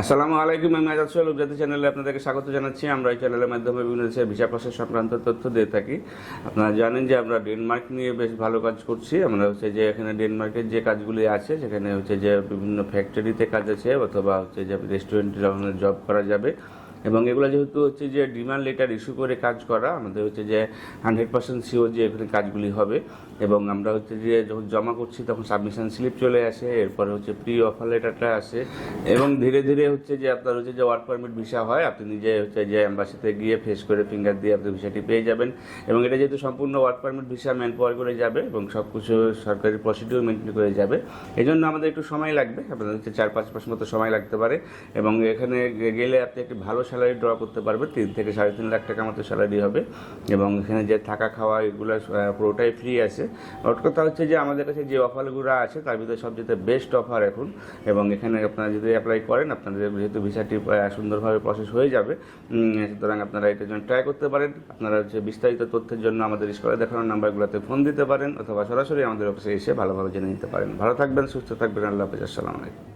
আসসালামু আলাইকুম, আমি আজাদ সোহেল উপজাতি চ্যানেলে আপনাদেরকে স্বাগত জানাচ্ছি। আমরা এই চ্যানেলের মাধ্যমে বিভিন্ন দেশের ভিসা প্রসেস সংক্রান্ত তথ্য দিয়ে থাকি। আপনারা জানেন যে আমরা ডেনমার্ক নিয়ে বেশ ভালো কাজ করছি। আমরা হচ্ছে যে এখানে ডেনমার্কের যে কাজগুলি আছে, সেখানে হচ্ছে যে বিভিন্ন ফ্যাক্টরিতে কাজ আছে, অথবা হচ্ছে যে রেস্টুরেন্টে জব করা যাবে এবং এগুলো যেহেতু হচ্ছে যে ডিমান্ড লেটার ইস্যু করে কাজ করা, আমাদের হচ্ছে যে হান্ড্রেড পার্সেন্ট শিওর যে এখানে কাজগুলি হবে এবং আমরা হচ্ছে যে যখন জমা করছি তখন সাবমিশন স্লিপ চলে আসে, এরপরে হচ্ছে প্রি অফার লেটারটা আসে এবং ধীরে ধীরে হচ্ছে যে আপনার হচ্ছে যে ওয়ার্ক পারমিট ভিসা হয়, আপনি নিজে হচ্ছে যে অ্যাম্বাসিতে গিয়ে ফেস করে ফিঙ্গার দিয়ে আপনি ভিসাটি পেয়ে যাবেন এবং এটা যেহেতু সম্পূর্ণ work permit visa man power করে যাবে এবং সব কিছু সরকারি প্রসিডিউর মেনটেন করে যাবে এই জন্য আমাদের একটু সময় লাগবে, আপনাদের হচ্ছে চার পাঁচ মাস মতো সময় লাগতে পারে এবং এখানে গেলে আপনি একটি ভালো স্যালারি ড্র করতে পারবে। তিন থেকে সাড়ে তিন লাখ টাকা মতো স্যালারি হবে। এবং এখানে যে থাকা খাওয়া, এগুলো পুরোটাই ফ্রি আছে। ওর কথা হচ্ছে যে আমাদের কাছে যে অফারগুলো আছে, তার ভিতরে সবচেয়ে বেস্ট অফার এখন। এবং এখানে আপনারা যদি অ্যাপ্লাই করেন, আপনাদের যেহেতু ভিসাটি সুন্দরভাবে প্রসেস হয়ে যাবে সুতরাং আপনারা এটার জন্য ট্রাই করতে পারেন। আপনারা হচ্ছে বিস্তারিত তথ্যের জন্য আমাদের স্কুলে দেখানোর নাম্বারগুলোতে ফোন দিতে পারেন, অথবা সরাসরি আমাদের অফিসে এসে ভালোভাবে জেনে নিতে পারেন। ভালো থাকবেন, সুস্থ থাকবেন, আল্লাহ হাফেজ, আসসালামু আলাইকুম।